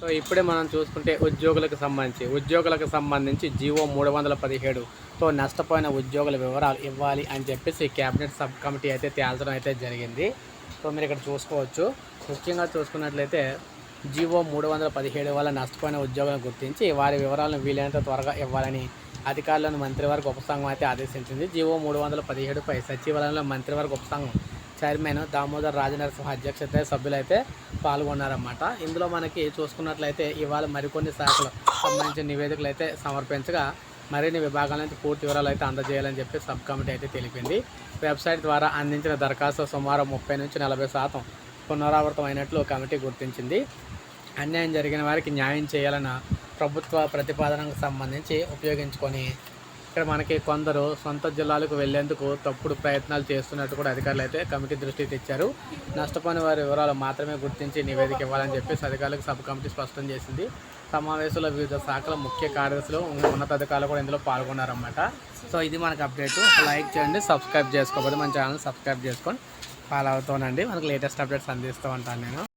So ఇప్పుడే మనం చూసుకుంటే ఉద్యోగులకు సంబంధించి ఉద్యోగులకు సంబంధించి జీవో మూడు వందల పదిహేడుతో నష్టపోయిన ఉద్యోగుల వివరాలు ఇవ్వాలి అని చెప్పేసి క్యాబినెట్ సబ్ కమిటీ అయితే తేల్చడం అయితే జరిగింది. సో మీరు ఇక్కడ చూసుకోవచ్చు. ముఖ్యంగా చూసుకున్నట్లయితే జీవో మూడు వందల పదిహేడు వల్ల నష్టపోయిన ఉద్యోగులను గుర్తించి వారి వివరాలను వీలైనంత త్వరగా ఇవ్వాలని అధికారులను మంత్రివర్గ ఉపసంఘం అయితే ఆదేశించింది. జీవో మూడు వందల పదిహేడుపై సచివాలయంలో మంత్రివర్గ ఉపసంఘం చైర్మన్ దామోదర్ రాజనరసింహ అధ్యక్షత సభ్యులైతే పాల్గొన్నారన్నమాట. ఇందులో మనకి చూసుకున్నట్లయితే ఇవాళ మరికొన్ని శాఖలు సంబంధించిన నివేదికలు అయితే సమర్పించగా మరిన్ని విభాగాల నుంచి పూర్తి వివరాలు అయితే అందజేయాలని చెప్పి సబ్ కమిటీ అయితే తెలిపింది. వెబ్సైట్ ద్వారా అందించిన దరఖాస్తు సుమారు ముప్పై నుంచి నలభై శాతం పునరావృతం అయినట్లు కమిటీ గుర్తించింది. అన్యాయం జరిగిన వారికి న్యాయం చేయాలన్న ప్రభుత్వ ప్రతిపాదనకు సంబంధించి ఉపయోగించుకొని ఇక్కడ మనకి కొందరు సొంత జిల్లాలకు వెళ్ళేందుకు తప్పుడు ప్రయత్నాలు చేస్తున్నట్టు కూడా అధికారులు అయితే కమిటీ దృష్టికి తెచ్చారు. నష్టపోయిన వారి వివరాలు మాత్రమే గుర్తించి నివేదిక ఇవ్వాలని చెప్పేసి అధికారులకు సబ్ కమిటీ స్పష్టం చేసింది. సమావేశంలో వివిధ శాఖల ముఖ్య కార్యదర్శులు ఉన్నతాధికారులు కూడా ఇందులో పాల్గొన్నారన్నమాట. సో ఇది మనకు అప్డేట్. లైక్ చేయండి సబ్స్క్రైబ్ చేసుకోకపోతే మన ఛానల్ సబ్స్క్రైబ్ చేసుకొని ఫాలో అవుతానండి మనకు లేటెస్ట్ అప్డేట్స్ అందిస్తూ ఉంటాను నేను.